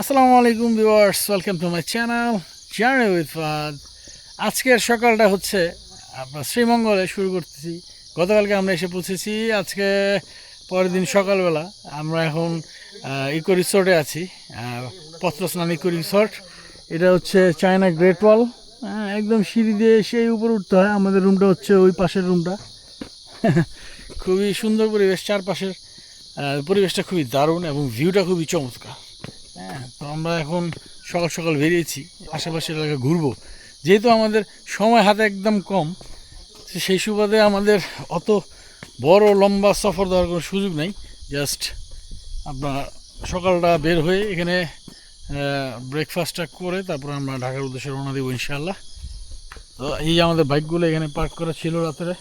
আসসালামু আলাইকুম viewers welcome to my channel journey with ফাদ। আজকের সকালটা হচ্ছে আমরা শ্রীমঙ্গলে শুরু করতেছি। গতকালকে আমরা এসে পৌঁছেছি আজকে পরের দিন সকালবেলা আমরা এখন ইকো রিসোর্টে আছি আহ, পত্রস্নান ইকো রিসোর্ট। এটা হচ্ছে চায়না গ্রেট ওয়াল। হ্যাঁ, একদম সিঁড়ি দিয়ে সেই উপরে উঠতে হয়। আমাদের রুমটা হচ্ছে ওই পাশের রুমটা। খুবই সুন্দর পরিবেশ চারপাশের পরিবেশটা খুবই দারুণ এবং ভিউটা খুবই চমৎকার। আমরা এখন সকাল সকাল বেরিয়েছি, আশেপাশের এলাকা ঘুরবো। যেহেতু আমাদের সময় হাতে একদম কম সেই সুবাদে আমাদের অত বড় লম্বা সফর দেওয়ার কোনো সুযোগ নেই। জাস্ট আপনার সকালটা বের হয়ে এখানে ব্রেকফাস্টটা করে তারপর আমরা ঢাকার উদ্দেশ্যে রওনা দেবো ইনশাল্লাহ তো এই আমাদের বাইকগুলো এখানে পার্ক করা ছিল রাত্রে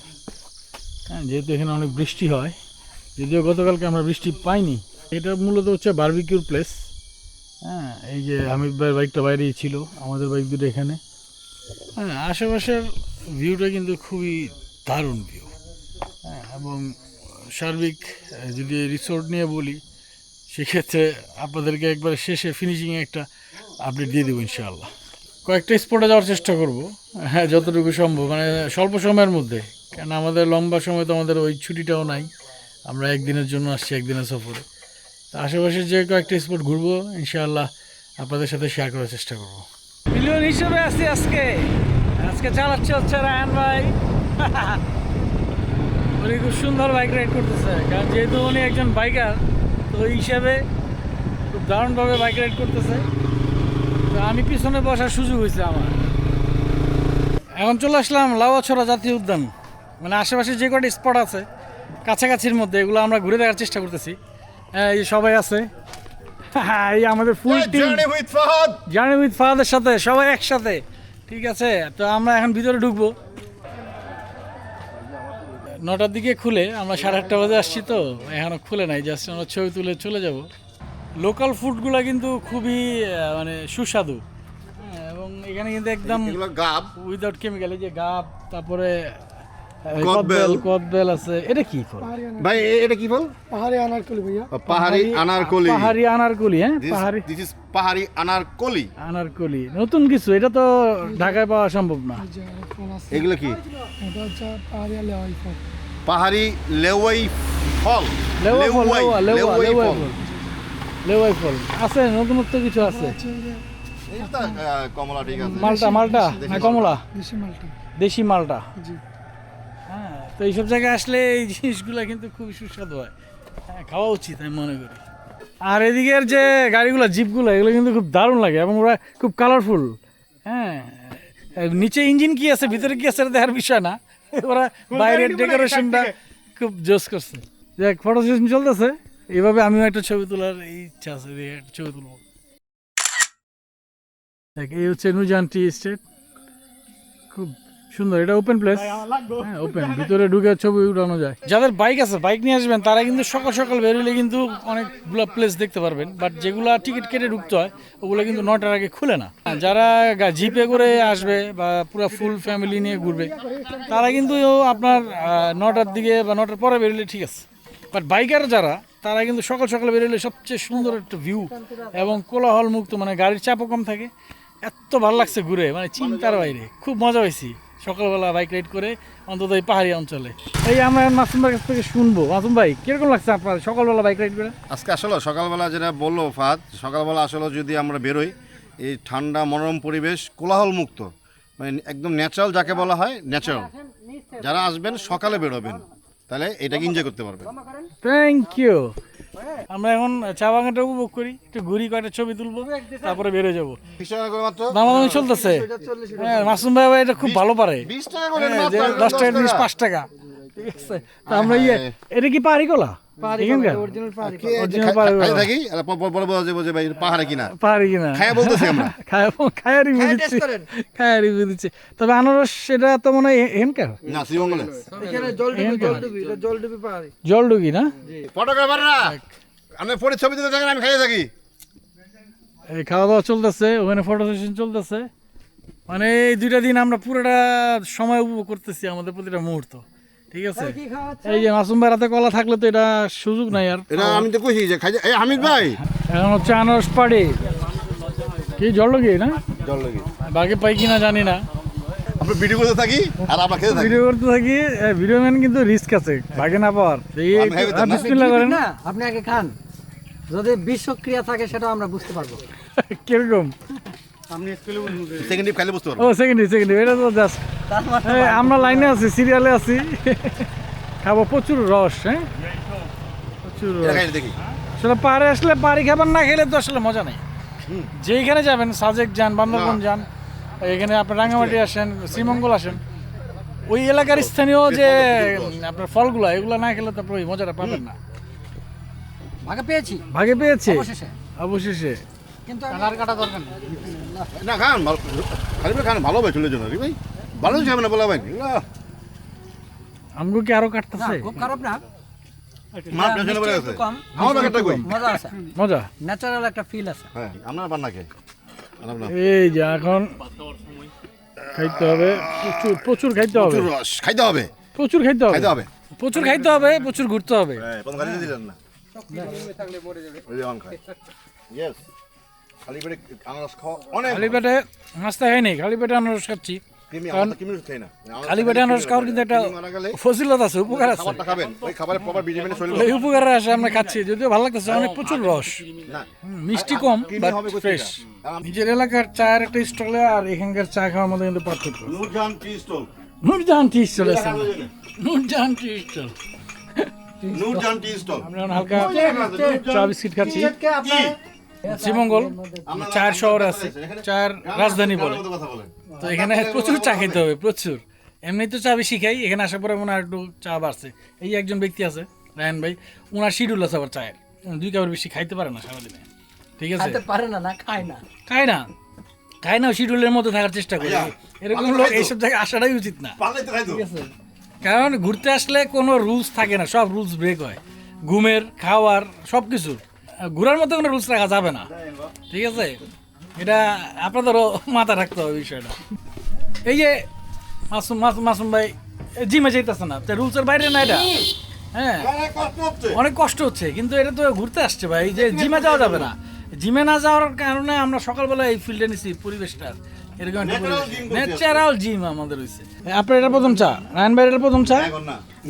হ্যাঁ যেহেতু এখানে অনেক বৃষ্টি হয়, যদিও গতকালকে আমরা বৃষ্টি পাইনি। এটা মূলত হচ্ছে বার্বিকিউর প্লেস হ্যাঁ এই যে হামিদ ভাইয়ের বাইকটা বাইরেই ছিল, আমাদের বাইক দুটো এখানে। হ্যাঁ আশেপাশের ভিউটা কিন্তু খুবই দারুণ ভিউ হ্যাঁ এবং সার্বিক যদি রিসোর্ট নিয়ে বলি, সেক্ষেত্রে আপনাদেরকে একবার শেষে ফিনিশিংয়ে একটা আপডেট দিয়ে দেবো ইনশাআল্লাহ। কয়েকটা স্পটে যাওয়ার চেষ্টা করব হ্যাঁ যতটুকু সম্ভব। মানে স্বল্প সময়ের মধ্যে, কেন আমাদের লম্বা সময় তো আমাদের ওই ছুটিটাও নাই। আমরা একদিনের জন্য আসছি, একদিনের সফরে। আশেপাশে যে কয়েকটা স্পট ঘুরবো, ইনশাআল্লাহ আপনাদের সাথে শেয়ার করার চেষ্টা করব। মিলিয়ন হিসেবে আছি আজকে। আজকে চালাচ্ছে হচ্ছে রায়ন ভাই। উনি খুব সুন্দর বাইক রাইড করতেছে। কারণ যেহেতু উনি একজন বাইকার তো ওই হিসাবে খুব দারুণভাবে বাইক রাইড করতেছে। তো আমি পিছনে বসার সুযোগ হয়েছে আমার। এখন চলে আসলাম লাউয়াছড়া জাতীয় উদ্যান। মানে আশেপাশে যে কটা স্পট আছে, কাছাকাছির মধ্যে এগুলো আমরা ঘুরে দেখার চেষ্টা করতেছি। এই সবাই আছে। এই আমাদের ফুল টিম. জার্নি উইথ ফাদারের সাথে সবাই একসাথে। ঠিক আছে তো আমরা এখন ভিতরে ঢুকবো। নটার দিকে খুলে আমরা সাড়ে আটটা বাজে আসছি তো এখনও খুলে নাই জাস্ট আমরা ছবি তুলে চলে যাব। লোকাল ফুডগুলো কিন্তু খুবই মানে সুস্বাদু। হ্যাঁ, এবং এখানে কিন্তু একদম গাব। উইদাউট কেমিক্যাল এই যে গাব তারপরে কদবেল। কদবেল আছে। এটা কি ফল? ভাই এটা কি বল পাহাড়ি আনারকলি ভাইয়া। পাহাড়ি আনারকলি। পাহাড়ি আনারকলি হ্যাঁ? পাহাড়ি দিস ইজ পাহাড়ি আনারকলি। আনারকলি। নতুন কিছু এটা তো ঢাকায় পাওয়া সম্ভব না। এগুলো কি? এটা হচ্ছে পাহাড়ি লেওয়াই পাহাড়ি লেওয়াই ফল। লেওয়া লেওয়াই, লেওয়া লেওয়া লেওয়াই ফল। ফল। লেওয়াই ফল। আছে নতুনত্ব কিছু আছে? কমলা ঠিক আছে। মালটা মালটা? কমলা? দেশি মালটা। দেশি মালটা। জি। হ্যাঁ তো এইসব জায়গায় আসলে এই জিনিসগুলো কিন্তু খুবই সুস্বাদু হয়। হ্যাঁ খাওয়া উচিত আমি মনে করি। আর এদিকের যে গাড়িগুলো জিপগুলো এগুলো কিন্তু খুব দারুণ লাগে এবং ওরা খুব কালারফুল হ্যাঁ নিচে ইঞ্জিন কি আছে ভিতরে কি আছে দেখার বিষয় না। ওরা বাইরের ডেকোরেশনটা খুব জোস করছে। দেখ ফটো সেশন চলতেছে। এইভাবে আমিও একটা ছবি তোলার ইচ্ছা আছে ছবি তুলবো। দেখ এই হচ্ছে নুজান টি স্টেট। সুন্দর এটা ওপেন প্লেস হ্যাঁ ওপেন ভিতরে ঢুকে ছবি উঠানো যায়। যাদের বাইক আছে বাইক নিয়ে আসবেন তারা কিন্তু সকাল সকাল বেরোলে কিন্তু অনেকগুলো প্লেস দেখতে পারবেন। বাট যেগুলো টিকিট কেটে ঢুকতে হয় ওগুলো কিন্তু নটার আগে খুলে না। যারা জিপে করে আসবে বা পুরো ফুল ফ্যামিলি নিয়ে ঘুরবে তারা কিন্তু আপনার আহ, নটার দিকে বা নটার পরে বেরোলে ঠিক আছে। বাট বাইকার যারা তারা কিন্তু সকাল সকাল বেরোলে সবচেয়ে সুন্দর একটা ভিউ এবং কোলাহল মুক্ত মানে গাড়ির চাপও কম থাকে। এত ভালো লাগছে ঘুরে মানে চিন্তার বাইরে খুব মজা হয়েছি সকালবেলা বাইক রাইড করে অন্তত এই পাহাড়ি অঞ্চলে। এই আমরা মাসুম ভাইয়ের কাছ থেকে শুনব। মাসুম ভাই কীরকম লাগছে আপনার সকালবেলা বাইক রাইড করে? আজকে আসলে সকালবেলা যেটা বলল ফাদ সকালবেলা আসলে যদি আমরা বেরোই এই ঠান্ডা মনোরম পরিবেশ কোলাহল মুক্ত মানে একদম ন্যাচারাল যাকে বলা হয় ন্যাচারাল যারা আসবেন সকালে বেরোবেন। তাহলে এটাকে এনজয় করতে পারবেন। থ্যাংক ইউ আমরা এখন চা বাগানটা উপভোগ করি একটু ঘুরি কয়েকটা ছবি তুলবো তারপরে বেরো যাব। দামাদামি চলতেছে। হ্যাঁ মাসুম ভাই ভাই এটা খুব ভালো পারে। হ্যাঁ, দশ টাকা জিনিস টাকা। পাঁচ টাকা। ঠিক আছে তা আমরা ইয়ে এটা কি পাহাড়ি কলা তবে আনারস সেটা তো মনে হয় এখানকার জলডুবি না ফটোগ্রাফাররা আমি পরে ছবি তুলে থাকেন আমি খাইয়ে থাকি এই খাওয়া দাওয়া চলতেছে ওখানে ফটো সেশন চলতেছে মানে এই দুইটা দিন আমরা পুরোটা সময় উপভোগ করতেছি আমাদের প্রতিটা মুহূর্ত ঠিক আছে। এই যে মাসুম ভাই রাতে কলা থাকলে তো এটা সুযোগ নাই আর। এটা আমি তো কইছি যে খাই এই হামিদ ভাই। এখন হচ্ছে আনারস পাড়ি। কি জল লাগে না? জল লাগে বাঘে পাই কিনা জানি না। আমরা ভিডিও করতে থাকি আর আমরা খেতে থাকি। ভিডিও করতে থাকি ভিডিও ম্যান কিন্তু রিস্ক আছে বাঘে না পাওয়ার। বিসমিল্লাহ করেন না। আপনি আগে খান। যদি বিষক্রিয়া থাকে সেটা আমরা বুঝতে পারব। কীরকম? সেকেন্ড ডিপ খাইলে বুঝতে পারব। ও সেকেন্ডারি সেকেন্ডারি এটা তো জাস্ট আমরা লাইনে আছি সিরিয়ালে আছি। খাব প্রচুর রস হ্যাঁ? প্রচুর রস। দেখি। আসলে পাহাড়ে আসলে পাহাড়ি খাবার না খেলে তো আসলে মজা নেই। যেইখানে যাবেন সাজেক যান বান্দরবন যান এখানে আপনার রাঙামাটি আসেন শ্রীমঙ্গল আসেন ওই এলাকার স্থানীয় যে আপনার ফলগুলো এগুলো না খেলে তো আপনি ওই মজাটা পাবেন না। ভাগে পেয়েছি। ভাগে পেয়েছে? অবশেষে। কিন্তু কালার কাটা দরকার না খান ভালো খালি খান ভালো ভাই চলে জন্য রে ভাই। ভালো যাবে না বলা ভাই? না। আমগো কি আরও কাটতেছে? খুব খারাপ না। হ্যাঁ এই যে এখন খাইতে হবে। প্রচুর প্রচুর খাইতে হবে। রস। খাইতে হবে। প্রচুর খাইতে হবে। খাইতে হবে। প্রচুর খাইতে হবে প্রচুর ঘুরতে হবে। হ্যাঁ খালি দিলেন না। ওই যে অন খাই ইয়েস খালি পেটে আনারস খাওয়া অনেক খালি পেটে নাস্তা খাইনি খালি পেটে আনারস খাচ্ছি। কারণ আমরা ক্রিমি খাই না। আনারস খালি পেটে আনারস খাওয়ার কিন্তু একটা ক্রিমি মারা গেলে ফজিলত আছে উপকার আছে। খাবারটা খাবেন। ওই খাবারের প্রপার ভিটামিন শরীরে এই উপকার আছে আমরা খাচ্ছি যদিও ভালো লাগতেছে অনেক প্রচুর রস। মিষ্টি কম বাট ফ্রেশ নিজের এলাকার চায়ের একটা স্টলে আর এখানকার চা খাওয়ার মধ্যে কিন্তু পার্থক্য। Noorjahan tea stall. Noorjahan tea stall আছে। Noorjahan tea stall. Noorjahan tea stall. আমরা হালকা চা বিস্কিট খাচ্ছি। শ্রীমঙ্গল চায়ের শহরে আছে চায়ের রাজধানী বলে। তো এখানে প্রচুর চা খেতে হবে প্রচুর। এমনি তো চা বেশি খাই এখানে আসার পরে মনে হয় একটু চা বাড়ছে। এই একজন ব্যক্তি আছে রায়ন ভাই ওনার শিডিউল আছে আবার চায়ের। দুই কাপের বেশি খাইতে পারে না সারাদিনে। ঠিক আছে? পারে না না খায় না। খায় না। খায় না শিডিউলের মধ্যে থাকার চেষ্টা করি। এরকম লোক এইসব জায়গায় আসাটাই উচিত না। তো খাইতো। কারণ ঘুরতে আসলে কোনো রুলস থাকে না সব রুলস ব্রেক হয়। ঘুমের খাওয়ার সব কিছুর ঘোরার মধ্যে কোনো রুলস রাখা যাবে না। ঠিক আছে? এটা আপনাদেরও মাথা রাখতে হবে বিষয়টা। এই যে মাসুম মাসুম মাসুম ভাই জিমে যেতেছে না। রুলসের বাইরে না এটা? হ্যাঁ। অনেক কষ্ট হচ্ছে, কিন্তু এটা তো ঘুরতে আসছে ভাই। যে জিমে যাওয়া যাবে না। জিমে না যাওয়ার কারণে আমরা সকালবেলা এই ফিল্ডে নিছি পরিবেশটা। এরকম ন্যাচারাল জিম আমাদের হয়েছে আপনার এটা প্রথম চা? রায়ন ভাইয়ের এটা প্রথম চা?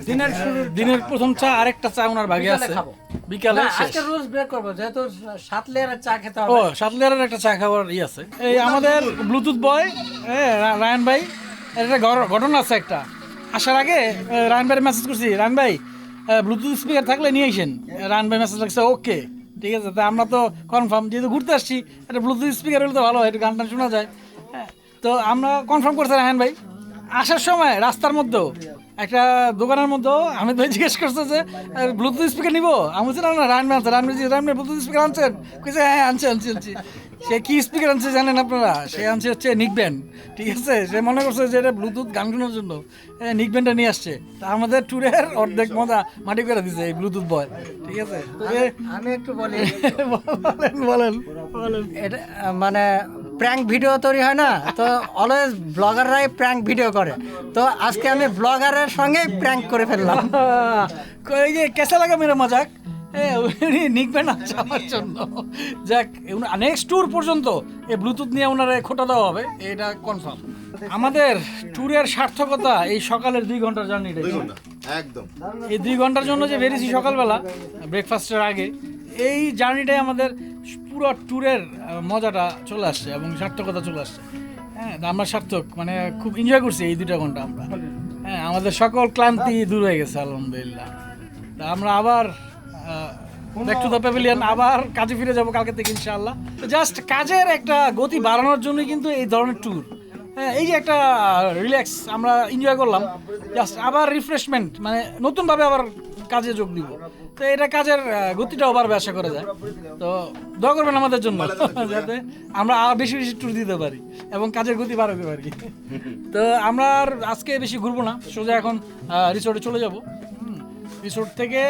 দিনের দিনের প্রথম চা আরেকটা চা ওনার ভাগে আছে। খাব। বিকালে আজকে রুলস ব্রেক করব যেহেতু সাত লেয়ারের চা খেতে ও সাত লেয়ারের একটা চা খাওয়ার ই আছে। এই আমাদের ব্লুটুথ বয় রায়ন ভাই ঘর- ঘটনা আছে একটা। আসার আগে রায়ন ভাই মেসেজ করছি রায়ন ভাই ব্লুটুথ স্পিকার থাকলে নিয়ে আসেন। রায়ন ভাই মেসেজ লাগছে ওকে ঠিক আছে তা আমরা তো কনফার্ম যেহেতু ঘুরতে আসছি একটা ব্লুটুথ স্পিকার হলে তো ভালো হয় একটু গান টান শোনা যায়। তো আমরা কনফার্ম করছি রায়ন ভাই। আসার সময় রাস্তার মধ্যেও একটা দোকানের মধ্যে আমি ভাই জিজ্ঞেস করছে যে ব্লুটুথ স্পিকার নিবো? আমি বলছি না না রান আনছে রান বলছি রান ব্লুটুথ স্পিকার আনছেন? কইছে হ্যাঁ আনছে আনছি আনছি। সে কি স্পিকার আনছে জানেন আপনারা? সে আনছে হচ্ছে নিক ব্যান্ড ঠিক আছে? সে মনে করছে যে এটা ব্লুটুথ গান শোনার জন্য। নিক ব্যান্ডটা নিয়ে আসছে। তা আমাদের ট্যুরের অর্ধেক মজা মাটি করে দিছে এই ব্লুটুথ বয় ঠিক আছে? আমি একটু বলি। বলেন বলেন বলেন। এটা মানে প্র্যাঙ্ক ভিডিও তৈরি হয় না তো অলওয়েজ ব্লগাররাই প্র্যাঙ্ক ভিডিও করে। তো আজকে আমি ব্লগারের সঙ্গে প্র্যাঙ্ক করে ফেললাম। এই যে কেসা লাগা মেরা মজাক? এ, উনি নিকবেন আছে আমার জন্য। যাক নেক্সট ট্যুর পর্যন্ত এই ব্লুটুথ নিয়ে ওনারা খোটা দেওয়া হবে এটা কনফার্ম আমাদের ট্যুরের সার্থকতা এই সকালের দুই ঘণ্টার জার্নিটা একদম। এই দুই ঘণ্টার জন্য যে বেরিয়েছি সকালবেলা ব্রেকফাস্টের আগে এই জার্নিটাই আমাদের পুরো ট্যুরের মজাটা চলে আসছে এবং সার্থকতা চলে আসছে। হ্যাঁ আমরা সার্থক মানে খুব এনজয় করছি এই দুটা ঘণ্টা আমরা। হ্যাঁ আমাদের সকল ক্লান্তি দূর হয়ে গেছে আলহামদুলিল্লাহ। তা আমরা আবার ব্যাক টু দ্য প্যাভিলিয়ন আবার কাজে ফিরে যাব কালকে থেকে ইনশাআল্লাহ। জাস্ট কাজের একটা গতি বাড়ানোর জন্য কিন্তু এই ধরনের ট্যুর হ্যাঁ এই যে একটা রিল্যাক্স আমরা এনজয় করলাম। জাস্ট আবার রিফ্রেশমেন্ট মানে নতুনভাবে আবার কাজে যোগ দিব তো এটা কাজের গতিটাও বাড়বে আশা করা যায়। তো দোয়া করবেন আমাদের জন্য যাতে আমরা আরও বেশি বেশি ট্যুর দিতে পারি এবং কাজের গতি বাড়াতে পারি। তো আমরা আর আজকে বেশি ঘুরবো না সোজা এখন রিসোর্টে চলে যাব। রিসোর্ট থেকে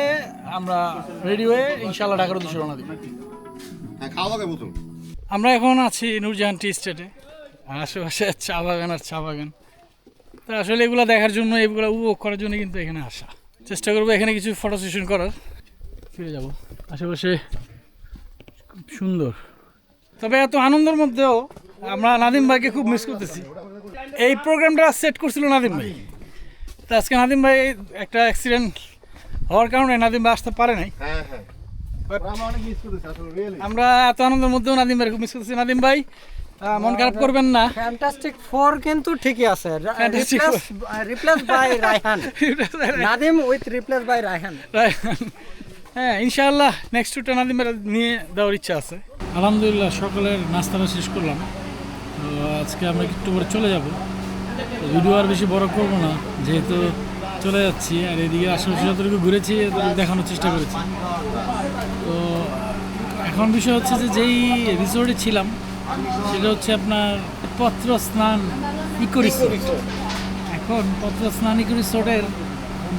আমরা রেডি হয়ে ইনশাল্লাহ ঢাকার উদ্দেশ্যে রওনা দিব। হ্যাঁ আমরা এখন আছি নূরজাহান টি স্টেটে আশেপাশে চা বাগান আর চা বাগান। তা আসলে এগুলো দেখার জন্য এগুলো উপভোগ করার জন্য কিন্তু এখানে আসা। চেষ্টা করব এখানে কিছু ফটো সেশন করার। ফিরে যাব। আশেপাশে খুব সুন্দর। তবে এত আনন্দের মধ্যেও আমরা নাদিম ভাইকে খুব মিস করতেছি। এই প্রোগ্রামটা সেট করছিল নাদিম ভাই। তো আজকে নাদিম ভাই একটা অ্যাক্সিডেন্ট হওয়ার কারণে নাদিম ভাই আসতে পারে নাই। হ্যাঁ হ্যাঁ। আমরা এত আনন্দের মধ্যেও নাদিম ভাই খুব মিস করতেছি। নাদিম ভাই মন খারাপ করবেন না। ফ্যান্টাস্টিক ফোর কিন্তু ঠিকই আছে। Fantastic replace by Raihan Nadim with replace by Raihan হ্যাঁ ইনশাআল্লাহ নেক্সট টুটা নাদিম ভাই নিয়ে দেওয়ার ইচ্ছা আছে। আলহামদুলিল্লাহ সকালের নাস্তাটা শেষ করলাম। তো আজকে আমরা একটু পরে চলে যাব। ভিডিও আর বেশি বড় করব না যেহেতু চলে যাচ্ছি আর এদিকে আশেপাশে যতটুকু ঘুরেছি দেখানোর চেষ্টা করেছি। তো এখন বিষয় হচ্ছে যে যেই রিসোর্টে ছিলাম সেটা হচ্ছে আপনার পত্র স্নান ইকো রিসোর্ট এখন পত্র স্নান ইকো রিসোর্টের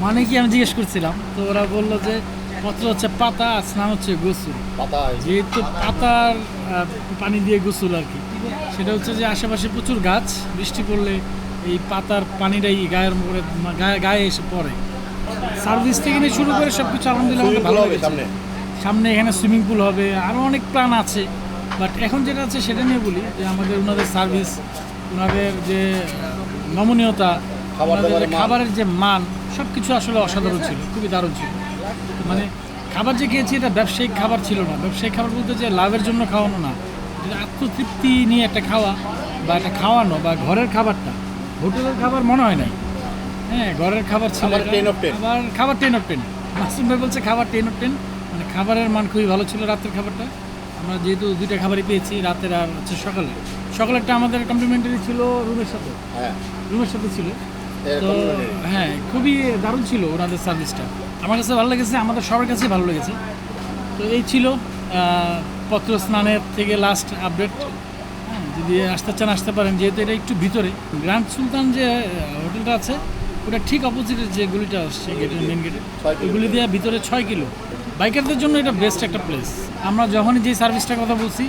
মানে কি আমি জিজ্ঞেস করছিলাম তো ওরা বলল যে পত্র হচ্ছে পাতা আর স্নান হচ্ছে গোসল। পাতা যেহেতু পাতার পানি দিয়ে গোসল আর কি। সেটা হচ্ছে যে আশেপাশে প্রচুর গাছ বৃষ্টি পড়লে এই পাতার পানিটাই গায়ের উপরে গায়ে গায়ে এসে পড়ে। সার্ভিস থেকে নিয়ে শুরু করে সব কিছু আলহামদুলিল্লাহ ভালো লেগেছে। সামনে। সামনে এখানে সুইমিং পুল হবে আরও অনেক প্ল্যান আছে। বাট এখন যেটা আছে সেটা নিয়ে বলি যে আমাদের ওনাদের সার্ভিস ওনাদের যে নমনীয়তা ওনাদের। খাবারের যে মান সব কিছু আসলে অসাধারণ ছিল খুবই দারুণ ছিল। মানে খাবার যে খেয়েছি এটা ব্যবসায়িক খাবার ছিল না। ব্যবসায়িক খাবার বলতে যে লাভের জন্য খাওয়ানো না। এটা আত্মতৃপ্তি নিয়ে একটা খাওয়া বা একটা খাওয়ানো বা ঘরের খাবারটা। হোটেলের খাবার মনে হয় নাই। হ্যাঁ ঘরের খাবার ছিল খাবার এটা। 10 of 10 খাবার খাবার টেন অফ টেন মাসুম ভাই বলছে খাবার টেন অফ টেন মানে খাবারের মান খুবই ভালো ছিল রাতের খাবারটা। আমরা যেহেতু দুইটা খাবারই পেয়েছি রাতের আর হচ্ছে সকালে। সকালেরটা আমাদের কমপ্লিমেন্টারি ছিল রুমের সাথে। হ্যাঁ। রুমের সাথে ছিল। তো হ্যাঁ খুবই দারুণ ছিল ওনাদের সার্ভিসটা আমার কাছে ভালো লেগেছে আমাদের সবার কাছেই ভালো লেগেছে। তো এই ছিল পত্র স্নানের থেকে লাস্ট আপডেট যদি আসতে চান আসতে পারেন যেহেতু এটা একটু ভিতরে। গ্র্যান্ড সুলতান যে হোটেলটা আছে ওটা ঠিক অপোজিটের যে গলিটা আসছে গেটের মেন গেটে ছয় কিলো। ওইগুলি দিয়ে ভিতরে ছয় কিলো। বাইকারদের জন্য এটা বেস্ট একটা প্লেস আমরা যখনই যে সার্ভিসটার কথা বলছি,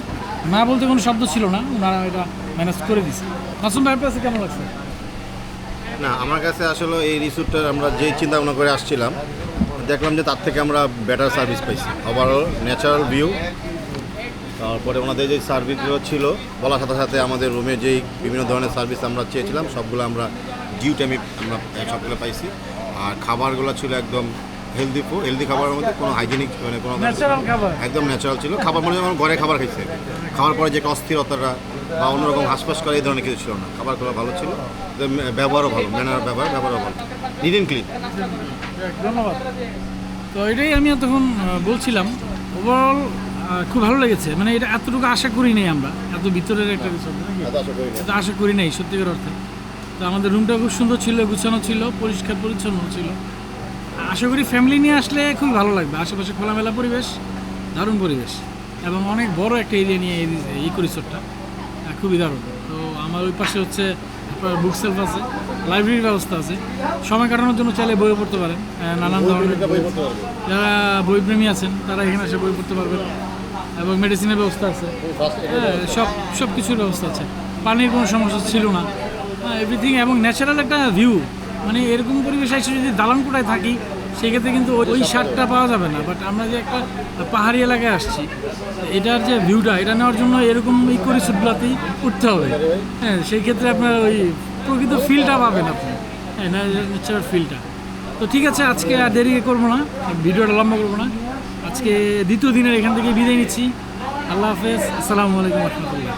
না বলতে কোনো শব্দ ছিল না, ওনারা এটা ম্যানেজ করে দিছে। মাসুম ভাইয়ের কাছে কেমন লাগছে? না, আমার কাছে আসলে এই রিসোর্টটার আমরা যে চিন্তা ভাবনা করে আসছিলাম, দেখলাম যে তার থেকে আমরা বেটার সার্ভিস পাইছি। ওভারঅল ন্যাচারাল ভিউ তারপরে ওনাদের যে সার্ভিসগুলো ছিল, বলার সাথে সাথে আমাদের রুমে যেই বিভিন্ন ধরনের সার্ভিস আমরা চেয়েছিলাম, সবগুলো আমরা ডিউ টাইমে আমরা সবগুলো পাইছি। আর খাবারগুলো ছিল একদম হেলদি ফুড হেলদি খাবারের মধ্যে কোনো হাইজেনিক মানে কোনো ন্যাচারাল খাবার একদম ন্যাচারাল ছিল। খাবার মনে যেমন ঘরে খাবার খাইছে। খাওয়ার পরে যে একটা অস্থিরতাটা বা অন্যরকম হাসপাস করে এই ধরনের কিছু ছিল না। খাবারগুলো ভালো ছিল। ব্যবহারও ভালো ম্যানার ব্যবহার ব্যবহারও ভালো। নিট অ্যান্ড ক্লিন ধন্যবাদ। তো এটাই আমি তখন বলছিলাম। ওভারঅল খুব ভালো লেগেছে। মানে এটা এতটুকু আশা করি নাই আমরা। এত ভিতরের একটা কিছু এত আশা করি নাই। সত্যিকার অর্থে। তো আমাদের রুমটা খুব সুন্দর ছিল গুছানো ছিল পরিষ্কার পরিচ্ছন্ন ছিল। আশা করি ফ্যামিলি নিয়ে আসলে খুব ভালো লাগবে। আশেপাশে খোলামেলা পরিবেশ দারুণ পরিবেশ এবং অনেক বড় একটা এরিয়া নিয়ে এই রিসোর্টটা খুবই দারুণ। তো আমার ওই পাশে হচ্ছে আপনার বুক সেলফ আছে লাইব্রেরির ব্যবস্থা আছে। সময় কাটানোর জন্য চাইলে বই পড়তে পারেন নানান ধরনের বই। যারা বইপ্রেমী আছেন তারা এখানে এসে বই পড়তে পারবেন। এবং মেডিসিনের ব্যবস্থা আছে। হ্যাঁ, সব সব কিছুর ব্যবস্থা আছে। পানির কোনো সমস্যা ছিল না। এভরিথিং এবং ন্যাচারাল একটা ভিউ মানে এরকম পরিবেশ এসে যদি দালান কোটায় থাকি সেক্ষেত্রে কিন্তু ওই- স্বাদটা পাওয়া যাবে না। বাট আমরা যে একটা পাহাড়ি এলাকায় আসছি, এটার যে ভিউটা এটা নেওয়ার জন্য এরকম এই করে সুটগুলাতেই উঠতে হবে। হ্যাঁ সেই ক্ষেত্রে আপনার ওই প্রকৃত ফিলটা পাবেন আপনি। হ্যাঁ ন্যাচারাল ফিলটা তো ঠিক আছে, আজকে আর দেরি করব না। ভিডিওটা লম্বা করব না। আজকে দ্বিতীয় দিনের এখান থেকে বিদায় নিচ্ছি। আল্লাহ হাফেজ। আসসালামু আলাইকুম রহমতুল্লাহ।